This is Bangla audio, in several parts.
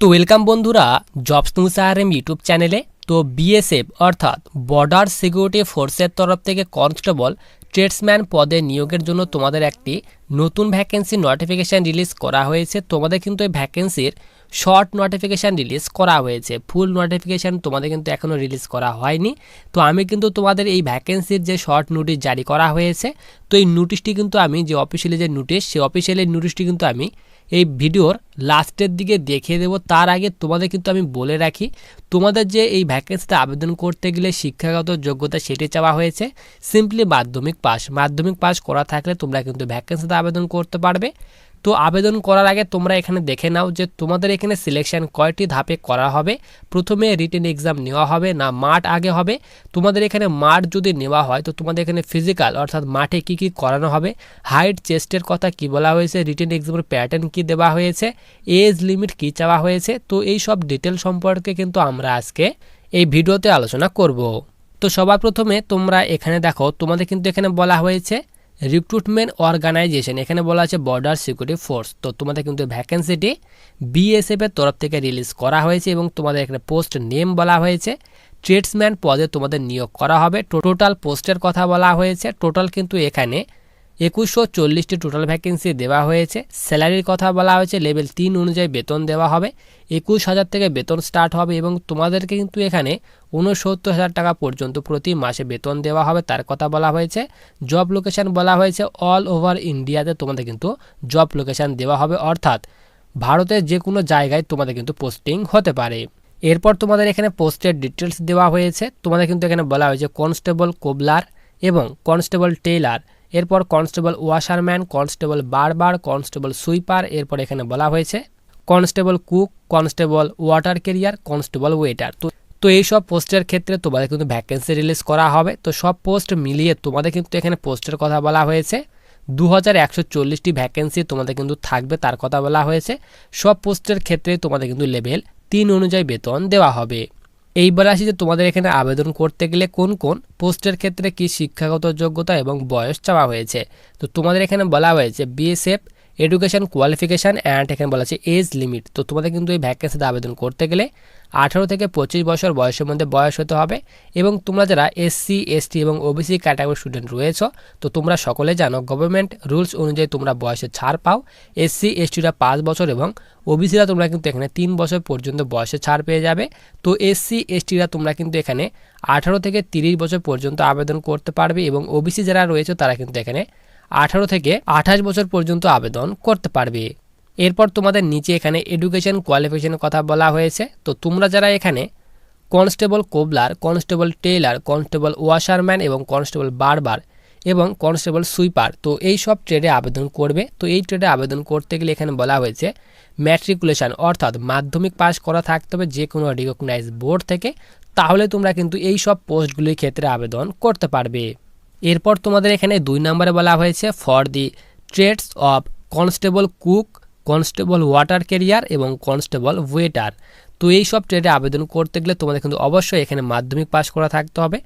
তো ওয়েলকাম বন্ধুরা জবস নিউজ আরএম ইউটিউব চ্যানেলে তো বিএসএফ অর্থাৎ বর্ডার সিকিউরিটি ফোর্সের তরফ থেকে কনস্টেবল ট্রেডসম্যান পদে নিয়োগের জন্য তোমাদের একটি নতুন ভ্যাকেন্সি নোটিফিকেশান রিলিজ করা হয়েছে। তোমাদের কিন্তু এই ভ্যাকেন্সির শর্ট নোটিফিকেশান রিলিজ করা হয়েছে। ফুল নোটিফিকেশান তোমাদের কিন্তু এখনও রিলিজ করা হয়নি। তো আমি কিন্তু তোমাদের এই ভ্যাকেন্সির যে শর্ট নোটিশ জারি করা হয়েছে, তো এই নোটিশটি কিন্তু আমি যে অফিসিয়ালি যে নোটিশ সেই অফিসিয়ালি নোটিশটি কিন্তু আমি এই ভিডিওর লাস্টের দিকে দেখিয়ে দেবো। তার আগে তোমাদের কিন্তু আমি বলে রাখি, তোমাদের যে এই ভ্যাকেন্সিতে আবেদন করতে গেলে শিক্ষাগত যোগ্যতা সেটি চাওয়া হয়েছে। সিম্পলি মাধ্যমিক পাস মাধ্যমিক পাস করা থাকলে তোমরা কিন্তু ভ্যাকেন্সিতে আবেদন করতে পারবে। তো আবেদন করার আগে তোমরা এখানে দেখে নাও যে তোমাদের এখানে সিলেকশন কয়টি ধাপে করা হবে। প্রথমে রিটেন এক্সাম নেওয়া হবে না মাঠ আগে হবে। তোমাদের এখানে মাঠ যদি নেওয়া হয় তো তোমাদের এখানে ফিজিক্যাল অর্থাৎ মাঠে কি কি করানো হবে হাইট চেস্টের কথা কি বলা হয়েছে রিটেন এক্সামের প্যাটার্ন কি দেওয়া হয়েছে এজ লিমিট কি চাওয়া হয়েছে, তো এই সব ডিটেল সম্পর্কে কিন্তু আমরা আজকে এই ভিডিওতে আলোচনা করব। তো সবার প্রথমে তোমরা এখানে দেখো, তোমাদের কিন্তু এখানে বলা হয়েছে রিক্রুটমেন্ট অর্গানাইজেশন এখানে বলা আছে বর্ডার সিকিউরিটি ফোর্স তো তোমাদের কিন্তু ভ্যাকেন্সিটি বিএসএফ এর তরফ থেকে রিলিজ করা হয়েছে এবং তোমাদের এখানে পোস্ট নেম বলা হয়েছে। ট্রেডসম্যান পদে তোমাদের নিয়োগ করা হবে। টোটাল পোস্টের কথা বলা হয়েছে। টোটাল কিন্তু এখানে একুশশো চল্লিশটি টোটাল ভ্যাকেন্সি দেওয়া হয়েছে। স্যালারির কথা বলা হয়েছে লেভেল তিন অনুযায়ী বেতন দেওয়া হবে। একুশ হাজার থেকে বেতন স্টার্ট হবে এবং তোমাদেরকে কিন্তু এখানে উনসত্তর হাজার টাকা পর্যন্ত প্রতি মাসে বেতন দেওয়া হবে, তার কথা বলা হয়েছে। জব লোকেশান বলা হয়েছে অল ওভার ইন্ডিয়াতে তোমাদের কিন্তু জব লোকেশান দেওয়া হবে, অর্থাৎ ভারতের যে কোনো জায়গায় তোমাদের কিন্তু পোস্টিং হতে পারে। এরপর তোমাদের এখানে পোস্টের ডিটেলস দেওয়া হয়েছে, তোমাদের কিন্তু এখানে বলা হয়েছে কনস্টেবল কোবলার এবং কনস্টেবল টেইলার এরপর constable washerman, constable barber, constable sweeper, এরপর এখানে বলা হয়েছে। Constable cook, constable water carrier constable waiter. তো তো এই সব পোস্টের ক্ষেত্রে তোমাদের কিন্তু ভ্যাকেন্সি রিলিজ করা হবে। তো সব পোস্ট মিলিয়ে তোমাদের কিন্তু এখানে পোস্টের কথা বলা হয়েছে। দু হাজার একশো চল্লিশটি ভ্যাকেন্সি তোমাদের কিন্তু থাকবে, তার কথা বলা হয়েছে। সব পোস্টের ক্ষেত্রে তোমাদের কিন্তু লেভেল তিন অনুযায়ী বেতন দেওয়া হবে। এইবার আসি যে তোমাদের এখানে আবেদন করতে গেলে কোন কোন পোস্টের ক্ষেত্রে কি শিক্ষাগত যোগ্যতা এবং বয়স চাওয়া হয়েছে। তো তোমাদের এখানে বলা হয়েছে বিএসএফ এডুকেশন কোয়ালিফিকেশান অ্যান্ড এখানে বলা আছে এজ লিমিট তো তোমাদের কিন্তু এই ভ্যাকেন্সিতে আবেদন করতে গেলে আঠারো থেকে পঁচিশ বছর বয়সের মধ্যে বয়স হতে হবে এবং তোমরা যারা এসসি এসটি এবং ওবিসি ক্যাটাগরি স্টুডেন্ট রয়েছ, তো তোমরা সকলে জানো গভর্নমেন্ট রুলস অনুযায়ী তোমরা বয়সে ছাড় পাও। এসসি এসটিরা পাঁচ বছর এবং ওবিসিরা তোমরা কিন্তু এখানে তিন বছর পর্যন্ত বয়সে ছাড় পেয়ে যাবে। তো এসসি এসটিরা তোমরা কিন্তু এখানে আঠারো থেকে তিরিশ বছর পর্যন্ত আবেদন করতে পারবে এবং ওবিসি যারা রয়েছে তারা কিন্তু এখানে আঠারো থেকে আঠাশ বছর পর্যন্ত আবেদন করতে পারবে। এরপর তোমাদের নিচে এখানে এডুকেশন কোয়ালিফিকেশনের কথা বলা হয়েছে। তো তোমরা যারা এখানে constable cobbler constable tailor constable washerman এবং কনস্টেবল বারবার এবং কনস্টেবল সুইপার তো এই সব ট্রেডে আবেদন করবে। তো এই ট্রেডে আবেদন করতে গেলে এখানে বলা হয়েছে ম্যাট্রিকুলেশন অর্থাৎ মাধ্যমিক পাস করা থাকতে হবে যে কোনো রিকগনাইজ বোর্ড থেকে। তাহলে তোমরা কিন্তু এই সব পোস্টগুলির ক্ষেত্রে আবেদন করতে পারবে। এরপর তোমাদের এখানে দুই নম্বরে বলা হয়েছে for the trades of constable cook constable water carrier এবং কনস্টেবল ওয়েটার তো এই সব ট্রেডে আবেদন করতে গেলে তোমাদের কিন্তু অবশ্যই এখানে মাধ্যমিক পাস করা থাকতে হবে।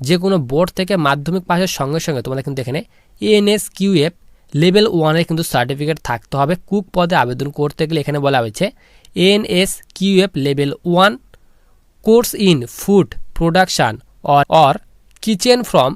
যে কোনো বোর্ড থেকে মাধ্যমিক পাসের সঙ্গে সঙ্গে তোমাদের কিন্তু এখানে এনএস কিউএফ লেভেল ওয়ানের কিন্তু সার্টিফিকেট থাকতে হবে। কুক পদে আবেদন করতে গেলে এখানে বলা হয়েছে NS QF level one course in food production or kitchen from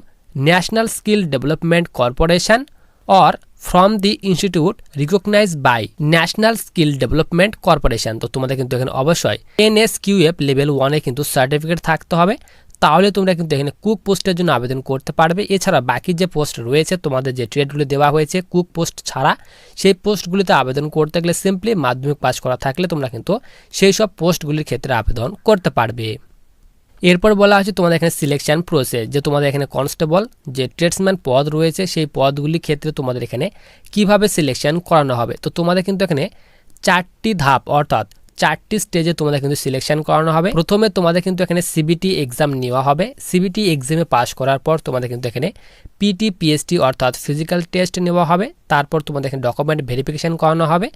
national skill development corporation or from the institute recognise by national skill development corporation তো তোমাদের কিন্তু এখানে অবশ্যই এন এস এনএসকিউএফ লেভেল ওয়ানে কিন্তু সার্টিফিকেট থাকতে হবে। তাহলে তোমরা কিন্তু এখানে কুক পোস্টের জন্য আবেদন করতে পারবে। এছাড়া বাকি যে পোস্ট রয়েছে, তোমাদের যে ট্রেডগুলি দেওয়া হয়েছে কুক পোস্ট ছাড়া, সেই পোস্টগুলিতে আবেদন করতে গেলে সিম্পলি মাধ্যমিক পাস করা থাকলে তোমরা কিন্তু সেই সব পোস্টগুলির ক্ষেত্রে আবেদন করতে পারবে। এরপর বলা আছে তোমাদের এখানে সিলেকশান প্রসেস যে তোমাদের এখানে কনস্টেবল যে ট্রেডসম্যান পদ রয়েছে, সেই পদগুলির ক্ষেত্রে তোমাদের এখানে কীভাবে সিলেকশান করানো হবে। তো তোমাদের কিন্তু এখানে চারটি ধাপ, অর্থাৎ চারটি স্টেজে তোমাদের কিন্তু সিলেকশন করানো হবে। প্রথমে তোমাদের কিন্তু এখানে সিবিটি এক্সাম নেওয়া হবে। সিবিটি এক্সামে পাস করার পর তোমাদের কিন্তু এখানে পিটি পিএসটি অর্থাৎ ফিজিক্যাল টেস্ট নেওয়া হবে। তারপর তোমাদের এখানে ডকুমেন্ট ভেরিফিকেশান করানো হবে।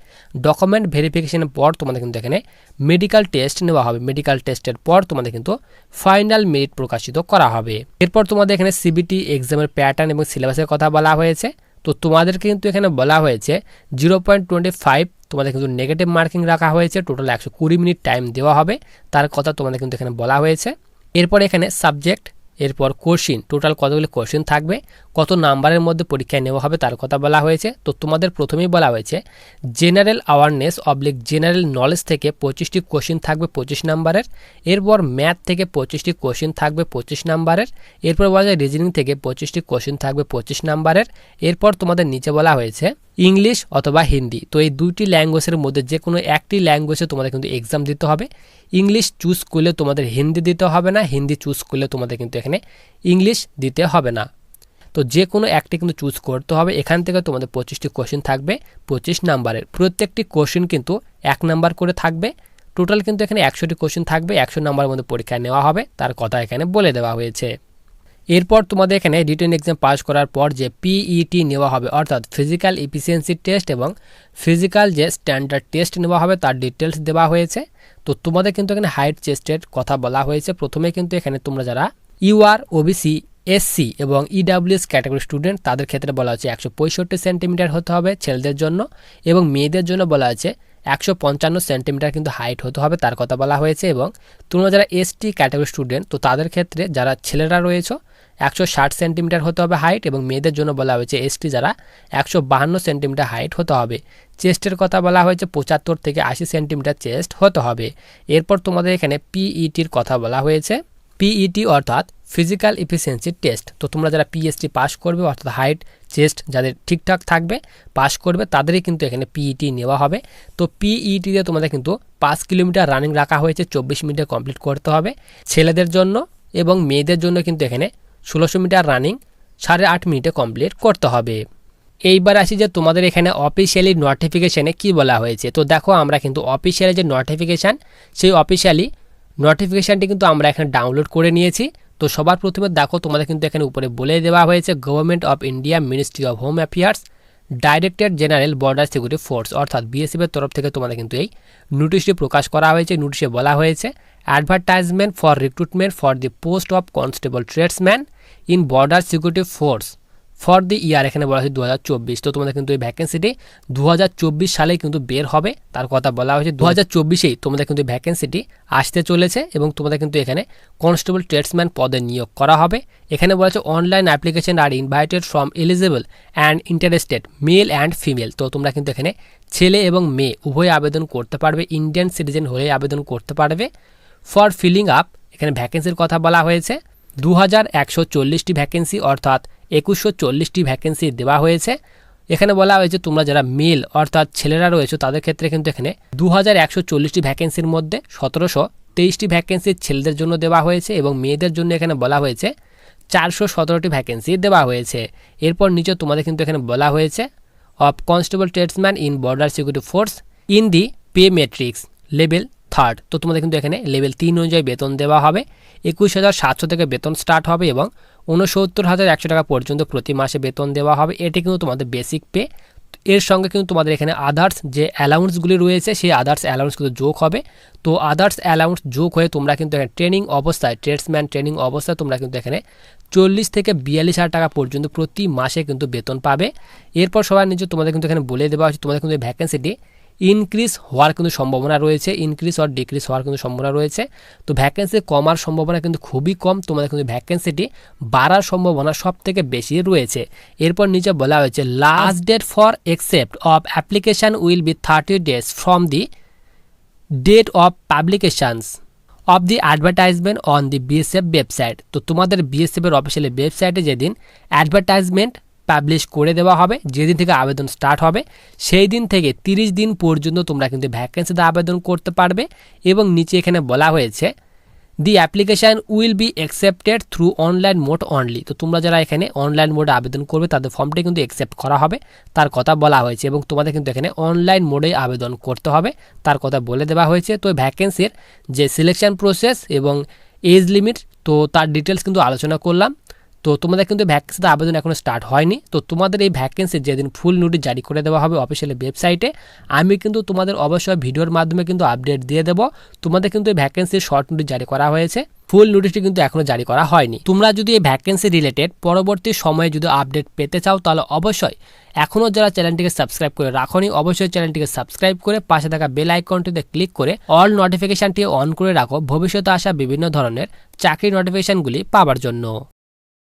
ডকুমেন্ট ভেরিফিকেশানের পর তোমাদের কিন্তু এখানে মেডিকেল টেস্ট নেওয়া হবে। মেডিকেল টেস্টের পর তোমাদের কিন্তু ফাইনাল মেরিট প্রকাশিত করা হবে। এরপর তোমাদের এখানে সিবিটি এক্সামের প্যাটার্ন এবং সিলেবাসের কথা বলা হয়েছে। তো তোমাদেরকে কিন্তু এখানে বলা হয়েছে জিরো পয়েন্ট টোয়েন্টি ফাইভ তোমাদের কিন্তু নেগেটিভ মার্কিং রাখা হয়েছে টোটাল একশো কুড়ি মিনিট টাইম দেওয়া হবে। তার কথা তোমাদের কিন্তু এখানে বলা হয়েছে। এরপর এখানে সাবজেক্ট এরপর কোশ্চিন টোটাল কতগুলি কোশ্চিন থাকবে, কত নাম্বারের মধ্যে পরীক্ষায় নেওয়া হবে তার কথা বলা হয়েছে। তো তোমাদের প্রথমেই বলা হয়েছে general awareness oblique general knowledge থেকে পঁচিশটি কোশ্চিন থাকবে পঁচিশ নাম্বারের। এরপর ম্যাথ থেকে পঁচিশটি কোশ্চিন থাকবে পঁচিশ নাম্বারের। এরপর বলা যায় রিজনিং থেকে পঁচিশটি কোশ্চিন থাকবে পঁচিশ নাম্বারের। এরপর তোমাদের নিচে বলা হয়েছে ইংলিশ অথবা হিন্দি। তো এই দুইটি ল্যাঙ্গুয়েজের মধ্যে যে কোনো একটি ল্যাঙ্গুয়েজে তোমাদের কিন্তু এক্সাম দিতে হবে। ইংলিশ চুজ করলে তোমাদের হিন্দি দিতে হবে না, হিন্দি চুজ করলে তোমাদের কিন্তু এখানে ইংলিশ দিতে হবে না। তো যে কোনো একটি কিন্তু চুজ করতে হবে। এখান থেকে তোমাদের পঁচিশটি কোশ্চেন থাকবে, পঁচিশ নাম্বারের। প্রত্যেকটি কোশ্চেন কিন্তু এক নাম্বার করে থাকবে। টোটাল কিন্তু এখানে একশোটি কোশ্চেন থাকবে, একশো নাম্বারের মধ্যে পরীক্ষায় নেওয়া হবে। তার কথা এখানে বলে দেওয়া হয়েছে। এরপর তোমাদের এখানে রিটেন এক্সাম পাস করার পর যে পিইটি নেওয়া হবে, অর্থাৎ ফিজিক্যাল ইফিসিয়েন্সি টেস্ট এবং ফিজিক্যাল যে স্ট্যান্ডার্ড টেস্ট নেওয়া হবে, তার ডিটেলস দেওয়া হয়েছে। তো তোমাদের কিন্তু এখানে হাইট চেস্টের কথা বলা হয়েছে। প্রথমে কিন্তু এখানে তোমরা যারা ইউআর ওবিসি এসসি এবং ইডাব্লিউএস ক্যাটাগরি স্টুডেন্ট তাদের ক্ষেত্রে বলা হচ্ছে একশো পঁয়ষট্টি সেন্টিমিটার হতে হবে ছেলেদের জন্য এবং মেয়েদের জন্য বলা হচ্ছে একশো পঞ্চান্ন সেন্টিমিটার কিন্তু হাইট হতে হবে, তার কথা বলা হয়েছে। এবং তোমরা যারা এসটি ক্যাটাগরি স্টুডেন্ট তো তাদের ক্ষেত্রে যারা ছেলেরা রয়েছে একশো ষাট সেন্টিমিটার হতে হবে হাইট এবং মেয়েদের জন্য বলা হয়েছে এসটি যারা একশো বাহান্ন সেন্টিমিটার হাইট হতে হবে। চেস্টের কথা বলা হয়েছে, পঁচাত্তর থেকে আশি সেন্টিমিটার চেস্ট হতে হবে। এরপর তোমাদের এখানে পিইটির কথা বলা হয়েছে। পিইটি অর্থাৎ ফিজিক্যাল ইফিসিয়েন্সি টেস্ট তো তোমরা যারা পিএসটি পাস করবে, অর্থাৎ হাইট চেস্ট যাদের ঠিকঠাক থাকবে পাস করবে, তাদেরই কিন্তু এখানে পিইটি নেওয়া হবে। তো পিইটিতে তোমাদের কিন্তু পাঁচ কিলোমিটার রানিং রাখা হয়েছে, চব্বিশ মিনিটে কমপ্লিট করতে হবে। ছেলেদের জন্য এবং মেয়েদের জন্য কিন্তু এখানে ষোলোশো মিটার রানিং সাড়ে আট মিনিটে কমপ্লিট করতে হবে। এইবার আসি যে তোমাদের এখানে অফিসিয়ালি নোটিফিকেশানে কি বলা হয়েছে। তো দেখো, আমরা কিন্তু অফিসিয়ালি যে নোটিফিকেশান সেই অফিসিয়ালি নোটিফিকেশানটি কিন্তু আমরা এখানে ডাউনলোড করে নিয়েছি। তো সবার প্রথমে দেখো, তোমাদের কিন্তু এখানে উপরে বলে দেওয়া হয়েছে government of India ministry of home affairs director general border security force অর্থাৎ বিএসএফের তরফ থেকে তোমাদের কিন্তু এই নোটিশটি প্রকাশ করা হয়েছে। নোটিশে বলা হয়েছে advertisement for recruitment for the post of constable tradesman in border security force for the year এখানে বলা হয়েছে দু হাজার চব্বিশ। তো তোমাদের কিন্তু এই ভ্যাকেন্সিটি দু হাজার চব্বিশ সালে কিন্তু বের হবে। তার কথা বলা হয়েছে দু হাজার চব্বিশেই তোমাদের কিন্তু ভ্যাকেন্সিটি আসতে চলেছে এবং তোমাদের কিন্তু এখানে কনস্টেবল ট্রেডসম্যান পদে নিয়োগ করা হবে। এখানে বলা হচ্ছে online application are invited from eligible and interested male and female তো তোমরা কিন্তু এখানে ছেলে এবং মেয়ে উভয় আবেদন করতে পারবে ইন্ডিয়ান সিটিজেন হয়ে আবেদন করতে পারবে। ফর ফিলিং আপ, এখানে ভ্যাকেন্সির কথা বলা হয়েছে দু হাজার একশো চল্লিশটি ভ্যাকেন্সি অর্থাৎ একুশশো চল্লিশটি ভ্যাকেন্সি দেওয়া হয়েছে। এখানে বলা হয়েছে তোমরা যারা মেল অর্থাৎ ছেলেরা রয়েছে, তাদের ক্ষেত্রে কিন্তু এখানে দু হাজার একশো চল্লিশটি ভ্যাকেন্সির মধ্যে সতেরোশো তেইশটি ভ্যাকেন্সি ছেলেদের জন্য দেওয়া হয়েছে এবং মেয়েদের জন্য এখানে বলা হয়েছে চারশো সতেরোটি ভ্যাকেন্সি দেওয়া হয়েছে। এরপর নিচে তোমাদের কিন্তু এখানে বলা হয়েছে of constable tradesman in border security force in the pay matrix level third তো তোমাদের কিন্তু এখানে লেভেল তিন অনুযায়ী বেতন দেওয়া হবে। একুশ হাজার সাতশো থেকে বেতন স্টার্ট হবে এবং উনসত্তর হাজার একশো টাকা পর্যন্ত প্রতি মাসে বেতন দেওয়া হবে। এটি কিন্তু তোমাদের বেসিক পে এর সঙ্গে কিন্তু তোমাদের এখানে আদার্স যে অ্যালাউন্সগুলি রয়েছে, সেই আদার্স অ্যালাউন্স কিন্তু যোগ হবে। তো আদার্স অ্যালাউন্স যোগ হয়ে তোমরা কিন্তু এখানে ট্রেনিং অবস্থায় ট্রেডসম্যান ট্রেনিং অবস্থায় তোমরা কিন্তু এখানে চল্লিশ থেকে বিয়াল্লিশ হাজার টাকা পর্যন্ত প্রতি মাসে কিন্তু বেতন পাবে। এরপর সবার নিচে তোমাদের কিন্তু এখানে বলে দেওয়া হচ্ছে তোমাদের কিন্তু ভ্যাকেন্সিটি ইনক্রিজ হওয়ার কিন্তু সম্ভাবনা রয়েছে ইনক্রিজ আর ডিক্রিজ হওয়ার কিন্তু সম্ভাবনা রয়েছে। তো ভ্যাকেন্সি কমার সম্ভাবনা কিন্তু খুবই কম, তোমাদের কিন্তু ভ্যাকেন্সিটি বাড়ার সম্ভাবনা সব থেকে বেশি রয়েছে। এরপর নিচে বলা হয়েছে last date for accept of application will be thirty days from the date of publications of the advertisement on the BSF website তো তোমাদের বিএসএফের অফিসিয়ালি ওয়েবসাইটে যেদিন অ্যাডভার্টাইজমেন্ট পাবলিশ করে দেওয়া হবে, যেদিন থেকে আবেদন স্টার্ট হবে সেই দিন থেকে তিরিশ দিন পর্যন্ত তোমরা কিন্তু ভ্যাকেন্সিতে আবেদন করতে পারবে এবং নিচে এখানে বলা হয়েছে the application will be accepted through online mode only তো তোমরা যারা এখানে অনলাইন মোডে আবেদন করবে, তাদের ফর্মটি কিন্তু অ্যাকসেপ্ট করা হবে। তার কথা বলা হয়েছে এবং তোমাদের কিন্তু এখানে অনলাইন মোডে আবেদন করতে হবে। তার কথা বলে দেওয়া হয়েছে। তো ভ্যাকেন্সির যে সিলেকশন প্রসেস এবং এজ লিমিট তো তার ডিটেলস কিন্তু আলোচনা করলাম। তো তোমাদের কিন্তু ভ্যাকেন্সিতে আবেদন এখনও স্টার্ট হয়নি। তো তোমাদের এই ভ্যাকেন্সি যেদিন ফুল নোটিশ জারি করে দেওয়া হবে অফিসিয়াল ওয়েবসাইটে আমি কিন্তু তোমাদের অবশ্যই ভিডিওর মাধ্যমে কিন্তু আপডেট দিয়ে দেবো। তোমাদের কিন্তু এই ভ্যাকেন্সির শর্ট নোটিশ জারি করা হয়েছে। ফুল নোটিশটি কিন্তু এখনও জারি করা হয়নি। তোমরা যদি এই ভ্যাকেন্সি রিলেটেড পরবর্তী সময়ে যদি আপডেট পেতে চাও, তাহলে অবশ্যই এখনও যারা চ্যানেলটিকে সাবস্ক্রাইব করে রাখনি, অবশ্যই চ্যানেলটিকে সাবস্ক্রাইব করে পাশে থাকা বেল আইকনটিতে ক্লিক করে অল নোটিফিকেশানটি অন করে রাখো। ভবিষ্যতে আসা বিভিন্ন ধরনের চাকরি নোটিফিকেশানগুলি পাওয়ার জন্য।